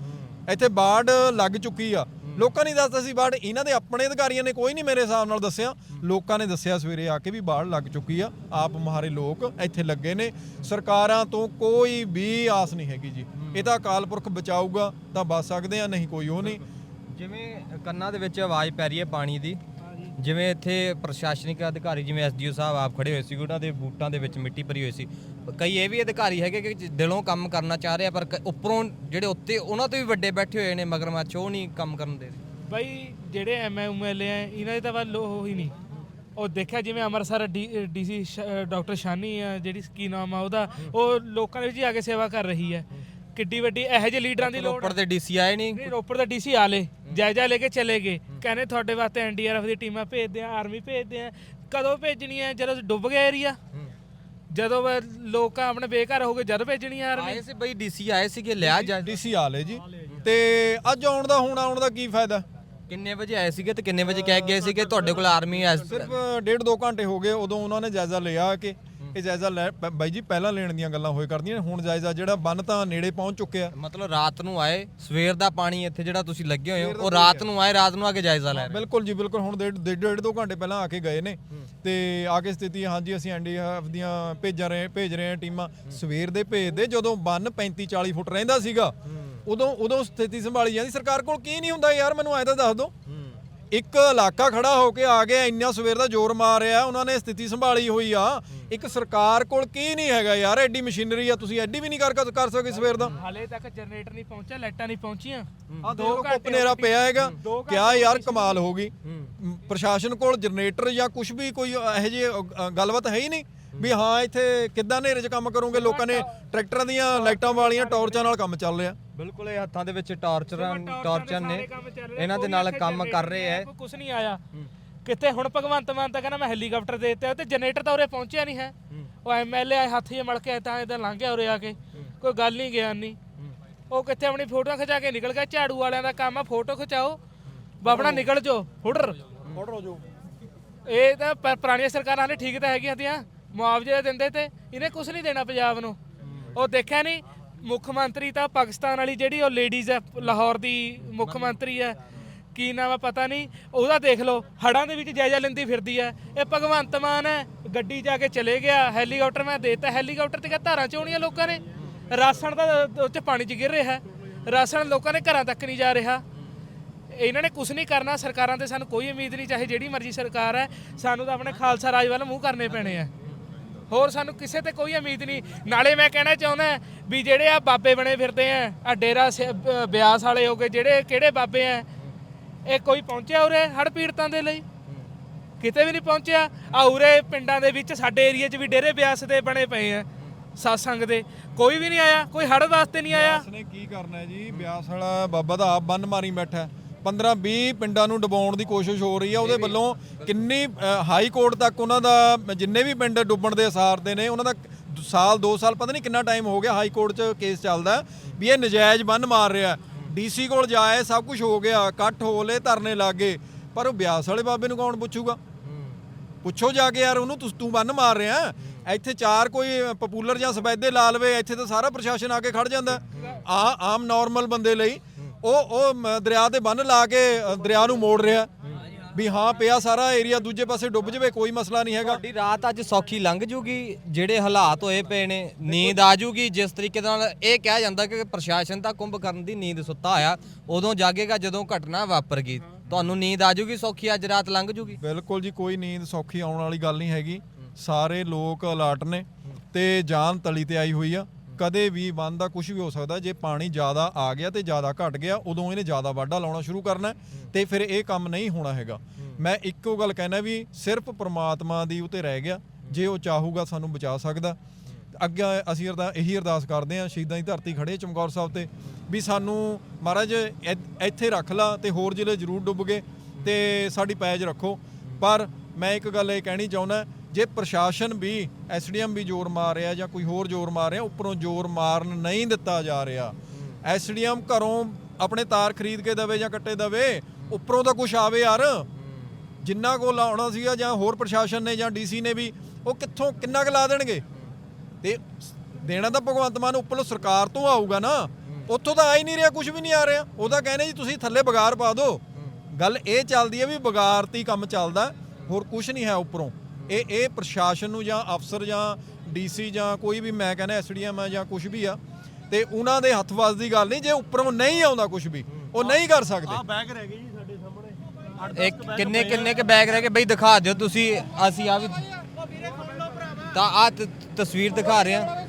ਇੱਥੇ ਬਾੜ ਲੱਗ ਚੁੱਕੀ ਆ। ਲੋਕਾਂ ਨੇ ਦੱਸਦਾ ਸੀ ਬਾੜ ਇਹਨਾਂ ਦੇ ਆਪਣੇ ਅਧਿਕਾਰੀਆਂ ਨੇ ਕੋਈ ਨਹੀਂ ਮੇਰੇ ਹਿਸਾਬ ਨਾਲ ਦੱਸਿਆ। ਲੋਕਾਂ ਨੇ ਦੱਸਿਆ ਸਵੇਰੇ ਆ ਕੇ ਵੀ ਬਾੜ ਲੱਗ ਚੁੱਕੀ ਆ। ਆਪ ਮਹਾਰੇ ਲੋਕ ਇੱਥੇ ਲੱਗੇ ਨੇ। ਸਰਕਾਰਾਂ ਤੋਂ ਕੋਈ ਵੀ ਆਸ ਨਹੀਂ ਹੈਗੀ ਜੀ। ਇਹ ਤਾਂ ਅਕਾਲ ਪੁਰਖ ਬਚਾਊਗਾ ਤਾਂ ਬਚ ਸਕਦੇ ਆ ਨਹੀਂ ਕੋਈ ਉਹ ਨਹੀਂ। ਜਿਵੇਂ ਕੰਨਾਂ ਦੇ ਵਿੱਚ ਆਵਾਜ਼ ਪੈ ਰਹੀ ਹੈ ਪਾਣੀ ਦੀ। ਜਿਵੇਂ ਇੱਥੇ ਪ੍ਰਸ਼ਾਸਨਿਕ ਅਧਿਕਾਰੀ ਜਿਵੇਂ ਐਸਡੀਓ ਸਾਹਿਬ ਆਪ ਖੜੇ ਹੋਏ ਸੀ ਉਹਨਾਂ ਦੇ ਬੂਟਾਂ ਦੇ ਵਿੱਚ ਮਿੱਟੀ ਭਰੀ ਹੋਈ ਸੀ। ਕਈ ਇਹ ਵੀ ਅਧਿਕਾਰੀ ਹੈਗੇ ਕਿ ਦਿਲੋਂ ਕੰਮ ਕਰਨਾ ਚਾਹ ਰਹੇ ਆ ਪਰ ਕ- ਉੱਪਰੋਂ ਜਿਹੜੇ ਉੱਤੇ ਉਹਨਾਂ ਤੋਂ ਵੀ ਵੱਡੇ ਬੈਠੇ ਹੋਏ ਨੇ ਮਗਰਮੱਛ ਉਹ ਨਹੀਂ ਕੰਮ ਕਰਨ ਦੇ ਰਹੇ। ਬਾਈ ਜਿਹੜੇ ਐਮਐਮਐਲਏ ਆ ਇਹਨਾਂ ਦੇ ਤਾਂ ਵੱਲ ਉਹ ਹੀ ਨਹੀਂ। ਉਹ ਦੇਖਿਆ ਜਿਵੇਂ ਅੰਮ੍ਰਿਤਸਰ ਡੀਸੀ ਡਾਕਟਰ ਸ਼ਾਨੀ ਆ ਜਿਹੜੀ ਕੀ ਨਾਮ ਆ ਉਹਦਾ ਉਹ ਲੋਕਾਂ ਦੇ ਵਿੱਚ ਹੀ ਆ ਕੇ ਸੇਵਾ ਕਰ ਰਹੀ ਹੈ। ਕਿੱਡੀ ਵੱਡੀ ਇਹੋ ਜਿਹੇ ਲੀਡਰਾਂ ਦੀ ਲੋੜ ਉੱਪਰ ਤੇ ਡੀਸੀ ਆਏ ਨਹੀਂ। ਨਹੀਂ ਰੋਪੜ ਦਾ ਡੀਸੀ ਆਲੇ ਜਾਇਜ਼ਾ ਲੈ ਕੇ ਚਲੇ ਗਏ। ਕਹਿੰਦੇ ਤੁਹਾਡੇ ਵਾਸਤੇ ਐਨਡੀਆਰਐਫ ਦੀ ਟੀਮਾਂ ਭੇਜਦੇ ਆ ਆਰਮੀ ਭੇਜਦੇ ਆ ਕਦੋਂ ਭੇਜਣੀ ਆ ਜਦੋਂ ਡੁੱਬ ਗਿਆ ਏਰੀਆ ਜਦੋਂ ਵ- ਲੋਕ ਆਪਣੇ ਬੇਘਰ ਹੋ ਗਏ ਜਦ ਭੇਜਣੀ ਆ ਆਰਮੀ ਆਏ ਸੀ ਬਈ ਡੀਸੀ ਆਏ ਸੀਗੇ ਲਿਆ ਜਾ ਡੀਸੀ ਆਲੇ ਜੀ। ਤੇ ਅੱਜ ਆਉਣ ਦਾ ਹੁਣ ਆਉਣ ਦਾ ਕੀ ਫਾਇਦਾ? ਕਿੰਨੇ ਵਜੇ ਆਏ ਸੀਗੇ ਤੇ ਕਿੰਨੇ ਵਜੇ ਕਹਿ ਗਏ ਸੀਗੇ ਤੁਹਾਡੇ ਕੋਲ ਆਰਮੀ ਐ ਸਿਰਫ ਡੇਢ ਦੋ ਘੰਟੇ ਹੋ ਗਏ ਉਦੋਂ ਉਹਨਾਂ ਨੇ ਜਾਇਜ਼ਾ ਲਿਆ ਕਿ। ਇਹ ਜਾਇਜ਼ਾ ਲੈ ਬਾਈ ਜੀ ਪਹਿਲਾਂ ਲੈਣ ਦੀਆਂ ਗੱਲਾਂ ਹੋਏ ਕਰਦੀਆਂ ਨੇ ਹੁਣ ਜਾਇਜ਼ਾ ਜਿਹੜਾ ਬੰਨ ਤਾਂ ਨੇੜੇ ਪਹੁੰਚ ਚੁੱਕਿਆ। ਮਤਲਬ ਰਾਤ ਨੂੰ ਆਏ ਸਵੇਰ ਦਾ ਪਾਣੀ ਇੱਥੇ ਜਿਹੜਾ ਤੁਸੀਂ ਲੱਗੇ ਹੋਏ ਹੋ ਉਹ ਰਾਤ ਨੂੰ ਆਏ ਰਾਤ ਨੂੰ ਆ ਕੇ ਜਾਇਜ਼ਾ ਲੈ ਰਹੇ ਬਿਲਕੁਲ ਜੀ ਬਿਲਕੁਲ ਹੁਣ ਡੇਢ ਡੇਢ ਡੇਢ ਦੋ ਘੰਟੇ ਪਹਿਲਾਂ ਆ ਕੇ ਗਏ ਨੇ। ਤੇ ਆ ਕੇ ਸਥਿਤੀ ਹਾਂਜੀ ਅਸੀਂ ਐਨਡੀਐਫ ਦੀਆਂ ਭੇਜ ਰਹੇ ਭੇਜ ਰਹੇ ਹਾਂ ਟੀਮਾਂ। ਸਵੇਰ ਦੇ ਭੇਜਦੇ ਜਦੋਂ ਬੰਨ 35 40 ਫੁੱਟ ਰਹਿੰਦਾ ਸੀਗਾ ਉਦੋਂ ਉਦੋਂ ਸਥਿਤੀ ਸੰਭਾਲੀ ਜਾਂਦੀ। ਸਰਕਾਰ ਕੋਲ ਕੀ ਨਹੀਂ ਹੁੰਦਾ ਯਾਰ ਮੈਨੂੰ ਐਂ ਤਾਂ ਦੱਸ ਦਿਓ ਇੱਕ ਇਲਾਕਾ ਖੜਾ ਹੋ ਕੇ ਆ ਗਿਆ ਇੰਨਾ ਸਵੇਰ ਦਾ ਜ਼ੋਰ ਮਾਰ ਰਿਹਾ ਉਹਨਾਂ ਨੇ ਸਥਿਤੀ ਸੰਭਾਲੀ ਹੋਈ ਆ। ਇੱਕ ਸਰਕਾਰ ਕੋਲ ਕੀ ਨਹੀਂ ਹੈਗਾ ਯਾਰ ਐਡੀ ਮਸ਼ੀਨਰੀ ਆ ਤੁਸੀਂ ਐਡੀ ਵੀ ਨਹੀਂ ਕਰ ਕਰ ਸਕਦੇ ਸਵੇਰ ਦਾ। ਹਾਲੇ ਤੱਕ ਜਨਰੇਟਰ ਨਹੀਂ ਪਹੁੰਚਿਆ ਲਾਈਟਾਂ ਨਹੀਂ ਪਹੁੰਚੀਆਂ। ਆ ਦੋ ਘੰਟੇ ਪਿਆ ਹੈਗਾ। ਕਿਆ ਯਾਰ ਕਮਾਲ ਹੋ ਗਈ। ਪ੍ਰਸ਼ਾਸਨ ਕੋਲ ਜਨਰੇਟਰ ਜਾਂ ਕੁਝ ਵੀ ਕੋਈ ਇਹੋ ਜਿਹੀ ਅ, ਗੱਲਬਾਤ ਹੈ ਹੀ ਨਹੀਂ ਵੀ ਹਾਂ ਇੱਥੇ ਕਿੱਦਾਂ ਹਨੇਰੇ 'ਚ ਕੰਮ ਕਰੋਗੇ? ਲੋਕਾਂ ਨੇ ਟਰੈਕਟਰਾਂ ਦੀਆਂ ਲਾਈਟਾਂ ਵਾਲੀਆਂ ਟਾਰਚਾਂ ਨਾਲ ਕੰਮ ਚੱਲ ਰਿਹਾ। ਬਿਲਕੁਲ ਇਹ ਹੱਥਾਂ ਦੇ ਵਿੱਚ ਟਾਰਚਰਾਂ ਟਾਰਚਰ ਨੇ। ਇਹਨਾਂ ਦੇ ਨਾਲ ਕੰਮ ਕਰ ਰਹੇ ਐ ਕੁਝ ਨਹੀਂ ਆਇਆ। ਕਿਤੇ ਹੁਣ ਭਗਵੰਤ ਮਾਨ ਤਾਂ ਕਹਿੰਦਾ ਮੈਂ ਹੈਲੀਕਾਪਟਰ ਦੇ ਦਿੱਤਾ ਤੇ ਜਨਰੇਟਰ ਤਾਂ ਉਰੇ ਪਹੁੰਚਿਆ ਨਹੀਂ ਹੈ। ਉਹ ਐਮਐਲਏ ਆਏ ਹੱਥ 'ਚ ਮਲ ਕੇ ਤਾਂ ਇਦਾਂ ਲੰਘ ਗਿਆ ਉਰੇ ਆ ਕੇ। ਕੋਈ ਗੱਲ ਨਹੀਂ ਗਿਆ ਨਹੀਂ ਉਹ ਕਿੱਥੇ ਆਪਣੀ ਫੋਟੋ ਖਿਚਾ ਕੇ ਨਿਕਲ ਗਿਆ ਝਾੜੂ ਵਾਲਿਆਂ ਦਾ ਕੰਮ ਆ ਫੋਟੋ ਖਿਚਾਓ। ਬਾਬਣਾ ਨਿਕਲ ਜੋ ਹੁੜਰ ਆਰਡਰ ਹੋ ਜਾਓ ਇਹ ਤਾਂ ਪ- ਪੁਰਾਣੀਆਂ ਸਰਕਾਰਾਂ ਨੇ ਠੀਕ ਤਾਂ ਹੈਗੀਆਂ ਤੀਆਂ, ਮੁਆਵਜ਼ੇ ਦਿੰਦੇ ਤੇ ਇਹਨੇ ਕੁਝ ਨਹੀਂ ਦੇਣਾ ਪੰਜਾਬ ਨੂੰ। ਉਹ ਦੇਖਿਆ ਨਹੀਂ ਮੁੱਖ ਮੰਤਰੀ ਤਾਂ ਪਾਕਿਸਤਾਨ ਵਾਲੀ ਜਿਹੜੀ ਉਹ ਲੇਡੀਜ਼ ਹੈ, ਲਾਹੌਰ ਦੀ ਮੁੱਖ ਮੰਤਰੀ ਹੈ, ਕੀ ਨਾਮ ਆ ਪਤਾ ਨਹੀਂ ਉਹਦਾ ਦੇਖ ਲਓ ਹੜਾਂ ਦੇ ਵਿੱਚ ਜਾਇਜ਼ਾ ਲੈਂਦੀ ਫਿਰਦੀ ਹੈ। ਇਹ ਭਗਵੰਤ ਮਾਨ ਹੈ, ਗੱਡੀ ਜਾ ਕੇ ਚਲੇ ਗਿਆ, ਹੈਲੀਕਾਪਟਰ ਮੈਂ ਦੇਤਾ, ਹੈਲੀਕਾਪਟਰ ਤੇ ਕਿਆ ਧਾਰਾਂ ਚੋਣੀਆਂ ਲੋਕਾਂ ਨੇ? ਰਾਸ਼ਨ ਦਾ, ਉਹ 'ਚ ਪਾਣੀ 'ਚ ਗਿਰ ਰਿਹਾ। ਹੈ ਰਾਸ਼ਨ ਲੋਕਾਂ ਦੇ ਘਰਾਂ ਤੱਕ ਨਹੀਂ ਜਾ ਰਿਹਾ। ਇਹਨਾਂ ਨੇ ਕੁਝ ਨਹੀਂ ਕਰਨਾ, ਸਰਕਾਰਾਂ ਤੇ ਸਾਨੂੰ ਕੋਈ ਉਮੀਦ ਨਹੀਂ, ਚਾਹੇ ਜਿਹੜੀ ਮਰਜ਼ੀ ਸਰਕਾਰ ਹੈ, ਸਾਨੂੰ ਤਾਂ ਆਪਣੇ ਖਾਲਸਾ ਰਾਜ ਵੱਲ ਮੂੰਹ ਕਰਨੇ ਪੈਣੇ ਆ। ਹੋਰ ਸਾਨੂੰ ਕਿਸੇ ਤੇ ਕੋਈ ਉਮੀਦ ਨਹੀਂ। ਨਾਲੇ ਮੈਂ ਕਹਿਣਾ ਚਾਹੁੰਦਾ ਵੀ ਜਿਹੜੇ ਆ ਬਾਬੇ ਬਣੇ ਫਿਰਦੇ ਆ ਆ ਡੇਰਾ ਬਿਆਸ ਵਾਲੇ ਹੋ ਗਏ, ਜਿਹੜੇ ਕਿਹੜੇ ਬਾਬੇ ਆ, ਇਹ ਕੋਈ ਪਹੁੰਚਿਆ ਉਰੇ ਹੜ ਪੀੜਤਾਂ ਦੇ ਲਈ? ਕਿਤੇ ਵੀ ਨਹੀਂ ਪਹੁੰਚਿਆ। ਆ ਉਰੇ ਪਿੰਡਾਂ ਦੇ ਵਿੱਚ ਸਾਡੇ ਏਰੀਆ 'ਚ ਵੀ ਡੇਰੇ ਬਿਆਸ ਦੇ ਬਣੇ ਪਏ ਆ ਸਾਸੰਗ ਦੇ। ਕੋਈ ਵੀ ਨਹੀਂ ਆਇਆ, ਕੋਈ ਹੜ ਵਾਸਤੇ ਨਹੀਂ ਆਇਆ। ਨੇ ਕੀ ਕਰਨਾ ਹੈ ਜੀ? ਬਿਆਸ ਵਾਲਾ ਬਾਬਾ ਦਾ ਆਪ ਬੰਨ ਮਾਰੀ ਬੈਠਾ। 15 20 ਪਿੰਡਾਂ ਨੂੰ ਡੁਬਾਉਣ ਦੀ ਕੋਸ਼ਿਸ਼ ਹੋ ਰਹੀ ਹੈ। ਉਹਦੇ ਵੱਲੋਂ ਕਿੰਨੀ ਹਾਈ ਕੋਰਟ ਤੱਕ ਉਹਨਾਂ ਦਾ ਜਿੰਨੇ ਵੀ ਪਿੰਡ ਡੁੱਬਣ ਦੇ ਅਸਾਰ ਦੇ ਨੇ ਉਹਨਾਂ ਦਾ ਸਾਲ 2 ਸਾਲ ਪਤਾ ਨਹੀਂ ਕਿੰਨਾ ਟਾਈਮ ਹੋ ਗਿਆ ਹਾਈ ਕੋਰਟ 'ਚ ਕੇਸ ਚੱਲਦਾ ਵੀ ਇਹ ਨਜਾਇਜ਼ ਬੰਨ ਮਾਰ ਰਿਹਾ। ਡੀਸੀ ਕੋਲ ਜਾਏ ਸਭ ਕੁਝ ਹੋ ਗਿਆ ਇਕੱਠ ਹੋ ਲਏ ਧਰਨੇ ਲੱਗੇ ਪਰ ਉਹ ਬਿਆਸ ਵਾਲੇ ਬਾਬੇ ਨੂੰ ਕੌਣ ਪੁੱਛੂਗਾ? ਪੁੱਛੋ ਜਾ ਕੇ ਯਾਰ ਉਹਨੂੰ ਤੂੰ- ਤੂੰ ਬੰਨ ਮਾਰ ਰਿਹਾ। ਇੱਥੇ ਚਾਰ ਕੋਈ ਪਪੂਲਰ ਜਾਂ ਸਬੈਦੇ ਲਾ ਲਵੇ ਇੱਥੇ ਤਾਂ ਸਾਰਾ ਪ੍ਰਸ਼ਾਸਨ ਆ ਕੇ ਖੜ ਜਾਂਦਾ। ਆ ਆਮ ਨਾਰਮਲ ਬੰਦੇ ਲਈ ਉਹ ਉਹ ਮ- ਦਰਿਆ ਦੇ ਬੰਨ ਲਾ ਕੇ ਅ, ਦਰਿਆ ਨੂੰ ਮੋੜ ਰਿਹਾ। ਵੀ ਹਾਂ ਪਿਆ ਸਾਰਾ ਏਰੀਆ ਦੂਜੇ ਪਾਸੇ ਡੁੱਬ ਜਾਵੇ ਕੋਈ ਮਸਲਾ ਨਹੀਂ ਹੈਗਾ। ਤੁਹਾਡੀ ਰਾਤ ਅੱਜ ਸੌਖੀ ਲੰਘ ਜੂਗੀ? ਜਿਹੜੇ ਹਾਲਾਤ ਹੋਏ ਪਏ ਨੇ ਨੀਂਦ ਆ ਜੂਗੀ? ਜਿਸ ਤਰੀਕੇ ਨਾਲ ਇਹ ਕਿਹਾ ਜਾਂਦਾ ਕਿ ਪ੍ਰਸ਼ਾਸਨ ਤਾਂ ਕੁੰਭ ਕਰਨ ਦੀ ਨੀਂਦ ਸੁੱਤਾ ਆਇਆ ਉਦੋਂ ਜਾਗੇਗਾ ਜਦੋਂ ਘਟਨਾ ਵਾਪਰ ਗਈ ਤੁਹਾਨੂੰ ਨੀਂਦ ਆ ਜੂਗੀ ਸੌਖੀ ਅੱਜ ਰਾਤ ਲੰਘ ਜੂਗੀ? ਬਿਲਕੁਲ ਜੀ ਕੋਈ ਨੀਂਦ ਸੌਖੀ ਆਉਣ ਵਾਲੀ ਗੱਲ ਨਹੀਂ ਹੈਗੀ। ਸਾਰੇ ਲੋਕ ਅਲਰਟ ਨੇ ਤੇ ਜਾਨ ਤਲੀ ਤੇ ਆਈ ਹੋਈ ਆ। ਕਦੇ ਵੀ ਬੰਦ ਦਾ ਕੁਝ ਵੀ ਹੋ ਸਕਦਾ ਜੇ ਪਾਣੀ ਜ਼ਿਆਦਾ ਆ ਗਿਆ ਤੇ ਜ਼ਿਆਦਾ ਘਟ ਗਿਆ ਉਦੋਂ ਇਹਨੇ ਜ਼ਿਆਦਾ ਵਾਢਾ ਲਾਉਣਾ ਸ਼ੁਰੂ ਕਰਨਾ ਤੇ ਫਿਰ ਇਹ ਕੰਮ ਨਹੀਂ ਹੋਣਾ ਹੈਗਾ। ਮੈਂ ਇੱਕੋ ਗੱਲ ਕਹਿਣਾ ਵੀ ਸਿਰਫ ਪ੍ਰਮਾਤਮਾ ਦੀ ਉਤੇ ਰਹਿ ਗਿਆ ਜੇ ਉਹ ਚਾਹੂਗਾ ਸਾਨੂੰ ਬਚਾ ਸਕਦਾ। ਅੱਗੇ ਅਸੀਂ ਅਰਦਾ ਇਹੀ ਅਰਦਾਸ ਕਰਦੇ ਹਾਂ ਸ਼ਹੀਦਾਂ ਦੀ ਧਰਤੀ ਖੜੇ ਚਮਕੌਰ ਸਾਹਿਬ ਤੇ ਵੀ ਸਾਨੂੰ ਮਹਾਰਾਜ ਇੱਥੇ ਰੱਖ ਲਾ ਤੇ ਹੋਰ ਜ਼ਿਲ੍ਹੇ ਜ਼ਰੂਰ ਡੁੱਬ ਗਏ ਤੇ ਸਾਡੀ ਪੈਜ ਰੱਖੋ। ਪਰ ਮੈਂ ਇੱਕ ਗੱਲ ਇਹ ਕਹਿਣੀ ਚਾਹੁੰਦਾ ਜੇ ਪ੍ਰਸ਼ਾਸਨ ਵੀ ਐਸਡੀਐਮ ਵੀ ਜ਼ੋਰ ਮਾਰ ਰਿਹਾ ਜਾਂ ਕੋਈ ਹੋਰ ਜ਼ੋਰ ਮਾਰ ਰਿਹਾ, ਉੱਪਰੋਂ ਜ਼ੋਰ ਮਾਰਨ ਨਹੀਂ ਦਿੱਤਾ ਜਾ ਰਿਹਾ। ਐਸਡੀਐਮ ਘਰੋਂ ਆਪਣੇ ਤਾਰ ਖਰੀਦ ਕੇ ਦਵੇ ਜਾਂ ਕੱਟੇ ਦਵੇ, ਉੱਪਰੋਂ ਤਾਂ ਕੁਝ ਆਵੇ ਯਾਰ। ਜਿੰਨਾ ਕੋ ਲਾਉਣਾ ਸੀਗਾ ਜਾਂ ਹੋਰ ਪ੍ਰਸ਼ਾਸਨ ਨੇ ਜਾਂ ਡੀਸੀ ਨੇ ਵੀ, ਉਹ ਕਿੱਥੋਂ ਕਿੰਨਾ ਕੁ ਲਾ ਦੇਣਗੇ? ਤੇ ਦੇਣਾ ਤਾਂ ਭਗਵੰਤ ਮਾਨ ਉੱਪਰੋਂ ਸਰਕਾਰ ਤੋਂ ਆਊਗਾ ਨਾ। ਉੱਥੋਂ ਤਾਂ ਆ ਹੀ ਨਹੀਂ ਰਿਹਾ ਕੁਝ ਵੀ ਨਹੀਂ ਆ ਰਿਹਾ। ਉਹਦਾ ਕਹਿੰਦੇ ਜੀ, ਤੁਸੀਂ ਥੱਲੇ ਬਗਾਰ ਪਾ ਦਿਓ। ਗੱਲ ਇਹ ਚੱਲਦੀ ਹੈ ਵੀ ਬਗਾਰ ਹੀ ਕੰਮ ਚੱਲਦਾ, ਹੋਰ ਕੁਝ ਨਹੀਂ ਹੈ ਉੱਪਰੋਂ। ਇਹ ਇਹ ਪ੍ਰਸ਼ਾਸਨ ਨੂੰ ਜਾਂ ਅਫਸਰ ਜਾਂ ਡੀਸੀ ਜਾਂ ਕੋਈ ਵੀ ਮੈਂ ਕਹਿੰਦਾ ਐਸਡੀਐਮ ਆ ਜਾਂ ਕੁਝ ਵੀ ਆ ਤੇ ਉਹਨਾਂ ਦੇ ਹੱਥ ਵੱਸ ਦੀ ਗੱਲ ਨਹੀਂ ਜੇ ਉੱਪਰੋਂ ਨਹੀਂ ਆਉਂਦਾ ਕੁਝ ਵੀ ਉਹ ਨਹੀਂ ਕਰ ਸਕਦੇ। ਆ ਬੈਗ ਰਹਿ ਗਏ ਜੀ ਸਾਡੇ ਸਾਹਮਣੇ। ਇੱਕ ਕਿੰਨੇ ਕਿੰਨੇ ਕ ਬੈਗ ਰਹਿ ਗਏ? ਬਈ ਦਿਖਾ ਦਿਓ ਤੁਸੀਂ ਅਸੀਂ ਆ ਵੀ ਤਾਂ ਆ ਤਸਵੀਰ ਦਿਖਾ ਰਹੇ ਹਾਂ।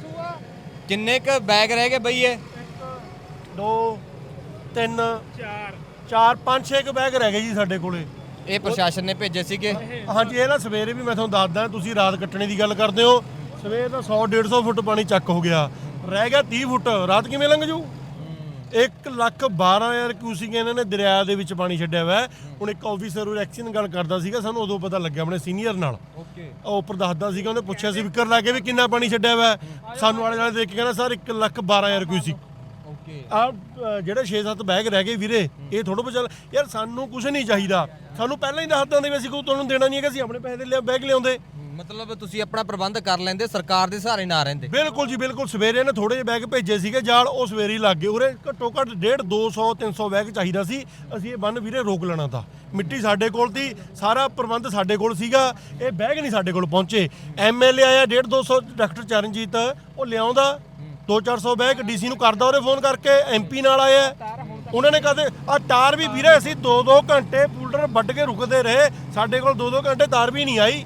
ਕਿੰਨੇ ਕ ਬੈਗ ਰਹਿ ਗਏ ਬਈ ਇਹ? 2 3 ਚਾਰ 4 5 6 ਬੈਗ ਰਹਿ ਗਏ ਜੀ ਸਾਡੇ ਕੋਲੇ। ਇਹ ਪ੍ਰਸ਼ਾਸਨ ਨੇ ਭੇਜੇ ਸੀਗੇ। ਹਾਂਜੀ ਇਹ ਨਾ ਸਵੇਰੇ ਵੀ ਮੈਂ ਤੁਹਾਨੂੰ ਦੱਸਦਾ ਤੁਸੀਂ ਰਾਤ ਕੱਟਣੇ ਦੀ ਗੱਲ ਕਰਦੇ ਹੋ। ਸਵੇਰ ਦਾ 100 150 ਫੁੱਟ ਪਾਣੀ ਚੱਕ ਹੋ ਗਿਆ। ਰਹਿ ਗਿਆ 30 ਫੁੱਟ। ਰਾਤ ਕਿਵੇਂ ਲੰਘ ਜੂ? 1 ਲੱਖ 12000 ਕਿਊਸਿਕ ਇਹਨਾਂ ਨੇ ਦਰਿਆ ਦੇ ਵਿੱਚ ਪਾਣੀ ਛੱਡਿਆ ਹੋਇਆ ਹੈ। ਹੁਣ ਇੱਕ ਆਫੀਸਰ ਉਹ ਐਕਸ਼ਨ ਗੱਲ ਕਰਦਾ ਸੀਗਾ ਸਾਨੂੰ ਉਦੋਂ ਪਤਾ ਲੱਗਿਆ ਆਪਣੇ ਸੀਨੀਅਰ ਨਾਲ। ਓਕੇ ਉਹ ਉੱਪਰ ਦੱਸਦਾ ਸੀਗਾ ਉਹਨੇ ਪੁੱਛਿਆ ਸੀ ਵਿਕਰ ਲਾ ਕੇ ਵੀ ਕਿੰਨਾ ਪਾਣੀ ਛੱਡਿਆ ਹੋਇਆ ਹੈ। ਸਾਨੂੰ ਆਲੇ ਦੁਆਲੇ ਦੇਖ ਕੇ ਕਹਿੰਦਾ ਸਰ 1 ਲੱਖ 12000 ਕਿਊਸਿਕ ਆ ਜਿਹੜੇ 6-7 ਬੈਗ ਰਹਿ ਗਏ ਵੀਰੇ ਇਹ ਥੋੜਾ ਬਚਲ ਯਾਰ ਸਾਨੂੰ ਕੁਝ ਨਹੀਂ ਚਾਹੀਦਾ। ਸਾਨੂੰ ਪਹਿਲਾਂ ਹੀ ਦੱਸ ਦਿੰਦੇ ਵੀ ਅਸੀਂ ਕੋਈ ਤੁਹਾਨੂੰ ਦੇਣਾ ਨਹੀਂ ਹੈਗਾ ਅਸੀਂ ਆਪਣੇ ਪੈਸੇ ਦੇ ਲਿਆ ਬੈਗ ਲਿਆਉਂਦੇ। ਮਤਲਬ ਤੁਸੀਂ ਆਪਣਾ ਪ੍ਰਬੰਧ ਕਰ ਲੈਂਦੇ ਸਰਕਾਰ ਦੇ ਸਹਾਰੇ ਨਾ ਰਹਿੰਦੇ। ਬਿਲਕੁਲ ਜੀ ਬਿਲਕੁਲ। ਸਵੇਰੇ ਨੇ ਥੋੜੇ ਜਿਹੇ ਬੈਗ ਭੇਜੇ ਸੀਗੇ ਜਾਲ ਉਹ ਸਵੇਰੇ ਹੀ ਲੱਗ ਗਏ। ਉਰੇ ਘੱਟੋ ਘੱਟ 1.5 200 300 ਬੈਗ ਚਾਹੀਦਾ ਸੀ। ਅਸੀਂ ਇਹ ਬੰਨ ਵੀਰੇ ਰੋਕ ਲੈਣਾ ਤਾਂ। ਮਿੱਟੀ ਸਾਡੇ ਕੋਲ ਤੀ ਸਾਰਾ ਪ੍ਰਬੰਧ ਸਾਡੇ ਕੋਲ ਸੀਗਾ। ਇਹ ਬੈਗ ਨਹੀਂ ਸਾਡੇ ਕੋਲ ਪਹੁੰਚੇ। ਐਮਐਲਏ ਆਇਆ 1.5 200 ਡਾਕਟਰ ਚਰਨਜੀਤ ਉਹ ਲਿਆਉਂਦਾ। 2-400 ਬੈਗ ਡੀਸੀ ਨੂੰ ਕਰਦਾ ਉਹਦੇ ਫੋਨ ਕਰਕੇ ਐਮਪੀ ਨਾਲ ਆਇਆ। ਉਹਨਾਂ ਨੇ ਕਹਦੇ ਆ ਤਾਰ ਵੀ ਵੀਰੇ ਅਸੀਂ 2-2 ਘੰਟੇ ਪੂਲਰ ਵੱਢ ਕੇ ਰੁਕਦੇ ਰਹੇ। ਸਾਡੇ ਕੋਲ 2-2 ਘੰਟੇ ਤਾਰ ਵੀ ਨਹੀਂ ਆਈ।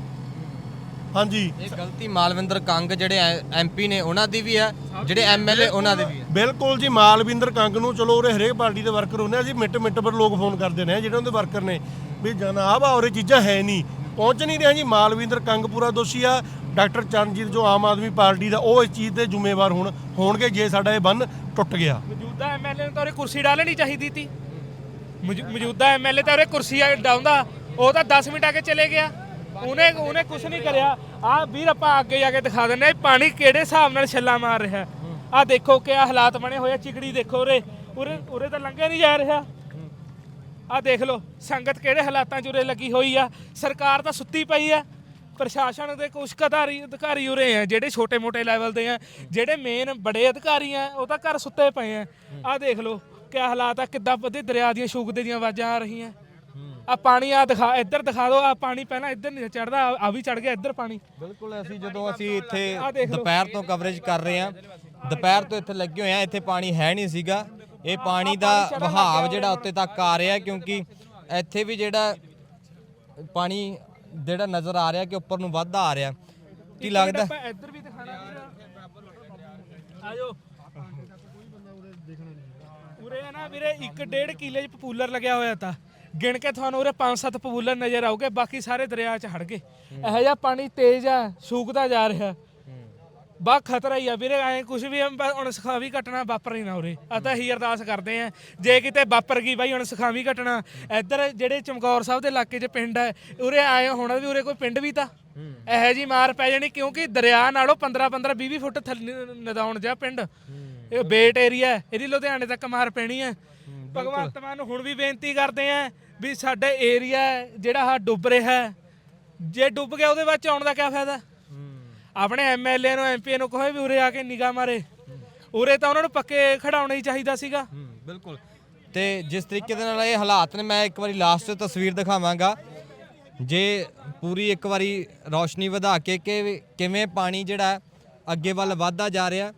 ਹਾਂਜੀ। ਇਹ ਗਲਤੀ ਮਾਲਵਿੰਦਰ ਕੰਗ ਜਿਹੜੇ ਐਮਪੀ ਨੇ ਉਹਨਾਂ ਦੀ ਵੀ ਹੈ। ਜਿਹੜੇ ਐਮਐਲਏ ਉਹਨਾਂ ਦੀ ਵੀ ਹੈ। ਬਿਲਕੁਲ ਜੀ ਮਾਲਵਿੰਦਰ ਕੰਗ ਨੂੰ ਚਲੋ ਉਰੇ ਹਰੇਕ ਪਾਰਟੀ ਦੇ ਵਰਕਰ ਹੁੰਦੇ ਆ ਜੀ ਮਿੰਟ ਮਿੰਟ ਪਰ ਲੋਕ ਫੋਨ ਕਰਦੇ ਨੇ ਜਿਹੜੇ ਉਹਦੇ ਵਰਕਰ ਨੇ। ਵੀ ਜਨਾਬ ਆ ਉਰੇ ਚੀਜ਼ਾਂ ਹੈ ਨਹੀਂ। ਪਹੁੰਚ ਨਹੀਂ ਰਿਹਾ ਜੀ ਮਾਲਵਿੰਦਰ ਕੰਗ ਪੂਰਾ ਦੋਸ਼ੀ ਆ। ਡਾਕਟਰ ਚਰਨਜੀਤ ਜੋ ਆਮ ਆਦਮੀ ਪਾਰਟੀ ਦਾ ਉਹ ਇਸ ਚੀਜ਼ ਦੇ ਜ਼ਿੰਮੇਵਾਰ ਹੁਣ ਹੋਣਗੇ ਜੇ ਸਾਡਾ ਇਹ ਬੰਨ ਟੁੱਟ ਗਿਆ। ਮੌਜੂਦਾ ਐਮਐਲਏ ਨੂੰ ਤਾਂ ਉਹਰੇ ਕੁਰਸੀ ਡਾਲਣੀ ਚਾਹੀਦੀ ਸੀ ਮੌਜੂਦਾ ਐਮਐਲਏ ਤਾਂ ਉਹਰੇ ਕੁਰਸੀ ਡਾਉਂਦਾ, ਉਹ ਤਾਂ 10 ਮਿੰਟ ਆ ਕੇ ਚਲੇ ਗਿਆ। ਉਹਨੇ ਉਹਨੇ ਕੁਝ ਨਹੀਂ ਕਰਿਆ। ਆ ਵੀਰ ਆਪਾਂ ਅੱਗੇ ਜਾ ਕੇ ਦਿਖਾ ਦਿੰਨੇ ਆ ਪਾਣੀ ਕਿਹੜੇ ਹਿਸਾਬ ਨਾਲ ਛੱਲਾ ਮਾਰ ਰਿਹਾ। ਆ ਦੇਖੋ ਕਿਆ ਹਾਲਾਤ ਬਣੇ ਹੋਏ ਆ ਚਿਕੜੀ ਦੇਖੋ ਉਰੇ। ਉਰੇ ਉਰੇ ਤਾਂ ਲੰਘਿਆ ਨਹੀਂ ਜਾ ਰਿਹਾ। ਆ ਦੇਖ ਲਓ, ਸੰਗਤ ਕਿਹੜੇ ਹਾਲਾਤਾਂ 'ਚ ਉਰੇ ਲੱਗੀ ਹੋਈ ਆ। ਸਰਕਾਰ ਤਾਂ ਸੁੱਤੀ ਪਈ ਆ। ਪ੍ਰਸ਼ਾਸਨ ਦੇ ਕੁਝ ਅਧਿਕਾਰੀ ਅਧਿਕਾਰੀ ਉਰੇ ਆ ਜਿਹੜੇ ਛੋਟੇ-ਮੋਟੇ ਲੈਵਲ ਦੇ ਆ ਜਿਹੜੇ ਮੇਨ ਬੜੇ ਅਧਿਕਾਰੀ ਆ ਉਹ ਤਾਂ ਘਰ ਸੁੱਤੇ ਪਏ ਆ। ਆ ਦੇਖ ਲਓ ਕਿਆ ਹਾਲਾਤ ਆ ਕਿੱਦਾਂ ਵਧੇ ਦਰਿਆ ਦੀਆਂ ਸ਼ੂਗਦੇ ਦੀਆਂ ਆਵਾਜ਼ਾਂ ਆ ਰਹੀਆਂ। ਆ ਪਾਣੀ ਆ ਦਿਖਾ ਇੱਧਰ ਦਿਖਾ ਦਿਓ ਆ ਪਾਣੀ ਪਹਿਲਾਂ ਇੱਧਰ ਨਹੀਂ ਚੜਦਾ ਆ ਵੀ ਚੜ ਗਿਆ ਇੱਧਰ ਪਾਣੀ। ਬਿਲਕੁਲ ਅਸੀਂ ਜਦੋਂ ਅਸੀਂ ਇੱਥੇ। ਦੁਪਹਿਰ ਤੋਂ ਕਵਰੇਜ ਕਰ ਰਹੇ ਹਾਂ ਦੁਪਹਿਰ ਤੋਂ ਇੱਥੇ ਲੱਗੇ ਹੋਏ ਆ ਇੱਥੇ ਪਾਣੀ ਹੈ ਨਹੀਂ ਸੀਗਾ। ਇਹ ਪਾਣੀ ਦਾ ਵਹਾਅ ਜਿਹੜਾ ਉੱਤੇ ਤੱਕ ਆ ਰਿਹਾ ਕਿਉਂਕਿ ਇੱਥੇ ਵੀ ਜਿਹੜਾ ਪਾਣੀ ਜਿਹੜਾ ਨਜ਼ਰ ਆ ਰਿਹਾ ਕਿ ਉੱਪਰ ਨੂੰ ਵੱਧਦਾ ਆ ਰਿਹਾ। ਕੀ ਲੱਗਦਾ? ਆਪਾਂ ਇੱਧਰ ਵੀ ਦਿਖਾਣਾ ਆਜੋ। ਉਰੇ ਨਾ ਵੀਰੇ 1.5 ਕਿਲੇ ਚ ਪਪੂਲਰ ਲੱਗਿਆ ਹੋਇਆ ਤਾਂ। ਗਿਣ ਕੇ ਤੁਹਾਨੂੰ ਉਰੇ 5-7 ਪਪੂਲਰ ਨਜ਼ਰ ਆਉਗੇ ਬਾਕੀ ਸਾਰੇ ਦਰਿਆ 'ਚ ਹੜ ਗਏ। ਇਹੋ ਜਿਹਾ ਪਾਣੀ ਤੇਜ਼ ਆ ਸੂਕਦਾ ਜਾ ਰਿਹਾ। ਬਾ ਖਤਰਾ ਹੀ ਆ ਵੀਰੇ ਐ ਕੁਝ ਵੀ ਹੁਣ ਸਖਾਵੀ ਘਟਣਾ ਵਾਪਰ ਹੀ ਨਾ ਉਰੇ। ਆ ਤਾਂ ਹੀ ਅਰਦਾਸ ਕਰਦੇ ਆ। ਜੇ ਕਿਤੇ ਵਾਪਰ ਗਈ ਬਾਈ ਹੁਣ ਸਖਾਵੀ ਘਟਣਾ ਇੱਧਰ ਜਿਹੜੇ ਚਮਕੌਰ ਸਾਹਿਬ ਦੇ ਇਲਾਕੇ 'ਚ ਪਿੰਡ ਹੈ ਉਰੇ ਆਏ ਹੋਣਾ ਵੀ ਉਰੇ ਕੋਈ ਪਿੰਡ ਵੀ ਤਾਂ? ਇਹੋ ਜੀ ਮਾਰ ਪੈ ਜਾਣੀ ਕਿਉਂਕਿ ਦਰਿਆ ਨਾਲੋਂ 15 15 20 20 ਫੁੱਟ ਥੱਲੇ ਨਦਾਉਣ ਜਾ ਪਿੰਡ। ਇਹ ਬੇਟ ਏਰੀਆ ਇਹਦੀ ਲੁਧਿਆਣੇ ਤੱਕ ਮਾਰ ਪੈਣੀ ਹੈ ਭਗਵੰਤ ਮਾਨ ਨੂੰ ਹੁਣ ਵੀ ਬੇਨਤੀ ਕਰਦੇ ਆ ਵੀ ਸਾਡੇ ਏਰੀਆ ਜਿਹੜਾ ਆ ਡੁੱਬ ਰਿਹਾ ਹੈ, ਜੇ ਡੁੱਬ ਗਿਆ ਉਹਦੇ ਵਿੱਚ ਆਉਣ ਦਾ ਕੀ ਫਾਇਦਾ? ਆਪਣੇ ਐਮਐਲਏ ਨੂੰ ਐਮਪੀ ਨੂੰ ਕਹੋ ਵੀ ਉਰੇ ਆ ਕੇ ਨਿਗਾਹ ਮਾਰੇ। ਉਰੇ ਤਾਂ ਉਹਨਾਂ ਨੂੰ ਪੱਕੇ ਖੜਾਉਣਾ ਹੀ ਚਾਹੀਦਾ ਸੀਗਾ। ਬਿਲਕੁਲ। ਤੇ ਜਿਸ ਤਰੀਕੇ ਦੇ ਨਾਲ ਇਹ ਹਾਲਾਤ ਨੇ, ਮੈਂ ਇੱਕ ਵਾਰੀ ਲਾਸਟ ਤਸਵੀਰ ਦਿਖਾਵਾਂਗਾ। ਜੇ ਪੂਰੀ ਇੱਕ ਵਾਰੀ ਰੌਸ਼ਨੀ ਵਧਾ ਕੇ ਕਿ ਕਿਵੇਂ ਪਾਣੀ ਜਿਹੜਾ ਅੱਗੇ ਵੱਲ ਵੱਧਦਾ ਜਾ ਰਿਹਾ।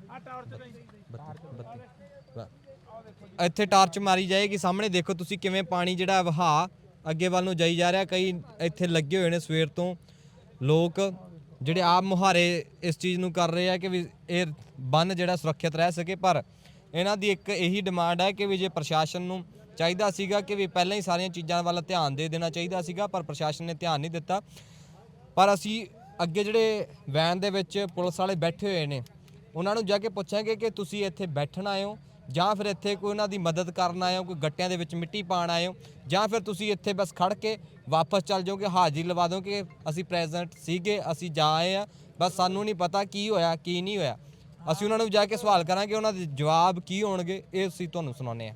ਇੱਥੇ ਟਾਰਚ ਮਾਰੀ ਜਾਏਗੀ, ਸਾਹਮਣੇ ਦੇਖੋ ਤੁਸੀਂ ਕਿਵੇਂ ਪਾਣੀ ਜਿਹੜਾ ਵਹਾ ਅੱਗੇ ਵੱਲ ਨੂੰ ਜਾਈ ਜਾ ਰਿਹਾ। ਕਈ ਇੱਥੇ ਲੱਗੇ ਹੋਏ ਨੇ ਸਵੇਰ ਤੋਂ। ਲੋਕ ਜਿਹੜੇ ਆਪ ਮੁਹਾਰੇ ਇਸ ਚੀਜ਼ ਨੂੰ ਕਰ ਰਹੇ ਆ ਕਿ ਵੀ ਇਹ ਬੰਨ ਜਿਹੜਾ ਸੁਰੱਖਿਅਤ ਰਹਿ ਸਕੇ, ਪਰ ਇਹਨਾਂ ਦੀ ਇੱਕ ਇਹੀ ਡਿਮਾਂਡ ਹੈ ਕਿ ਵੀ ਜੇ ਪ੍ਰਸ਼ਾਸਨ ਨੂੰ ਚਾਹੀਦਾ ਸੀਗਾ ਕਿ ਵੀ ਪਹਿਲਾਂ ਹੀ ਸਾਰੀਆਂ ਚੀਜ਼ਾਂ ਵੱਲ ਧਿਆਨ ਦੇ ਦੇਣਾ ਚਾਹੀਦਾ ਸੀਗਾ, ਪਰ ਪ੍ਰਸ਼ਾਸਨ ਨੇ ਧਿਆਨ ਨਹੀਂ ਦਿੱਤਾ। ਪਰ ਅਸੀਂ ਅੱਗੇ ਜਿਹੜੇ ਵੈਨ ਦੇ ਵਿੱਚ ਪੁਲਿਸ ਵਾਲੇ ਬੈਠੇ ਹੋਏ ਨੇ, ਉਹਨਾਂ ਨੂੰ ਜਾ ਕੇ ਪੁੱਛਾਂਗੇ ਕਿ ਤੁਸੀਂ ਇੱਥੇ ਬੈਠਣ ਆਏ ਹੋ। ਜਾਂ ਫਿਰ ਇੱਥੇ ਕੋਈ ਉਹਨਾਂ ਦੀ ਮਦਦ ਕਰਨ ਆਏ ਹੋ, ਕੋਈ ਗੱਟਿਆਂ ਦੇ ਵਿੱਚ ਮਿੱਟੀ ਪਾਣ ਆਏ ਹੋ, ਜਾਂ ਫਿਰ ਤੁਸੀਂ ਇੱਥੇ ਬਸ ਖੜ ਕੇ ਵਾਪਸ ਚੱਲ ਜਾਓਗੇ, ਹਾਜ਼ਰੀ ਲਵਾ ਦਿਓ ਕਿ ਅਸੀਂ ਪ੍ਰੈਜ਼ੈਂਟ ਸੀਗੇ, ਅਸੀਂ ਜਾ ਆਏ ਆ ਬਸ ਸਾਨੂੰ ਨਹੀਂ ਪਤਾ ਕੀ ਹੋਇਆ, ਕੀ ਨਹੀਂ ਹੋਇਆ। ਅਸੀਂ ਉਹਨਾਂ ਨੂੰ ਜਾ ਕੇ ਸਵਾਲ ਕਰਾਂਗੇ, ਉਹਨਾਂ ਦੇ ਜਵਾਬ ਕੀ ਹੋਣਗੇ, ਇਹ ਅਸੀਂ ਤੁਹਾਨੂੰ ਸੁਣਾਉਂਦੇ ਆ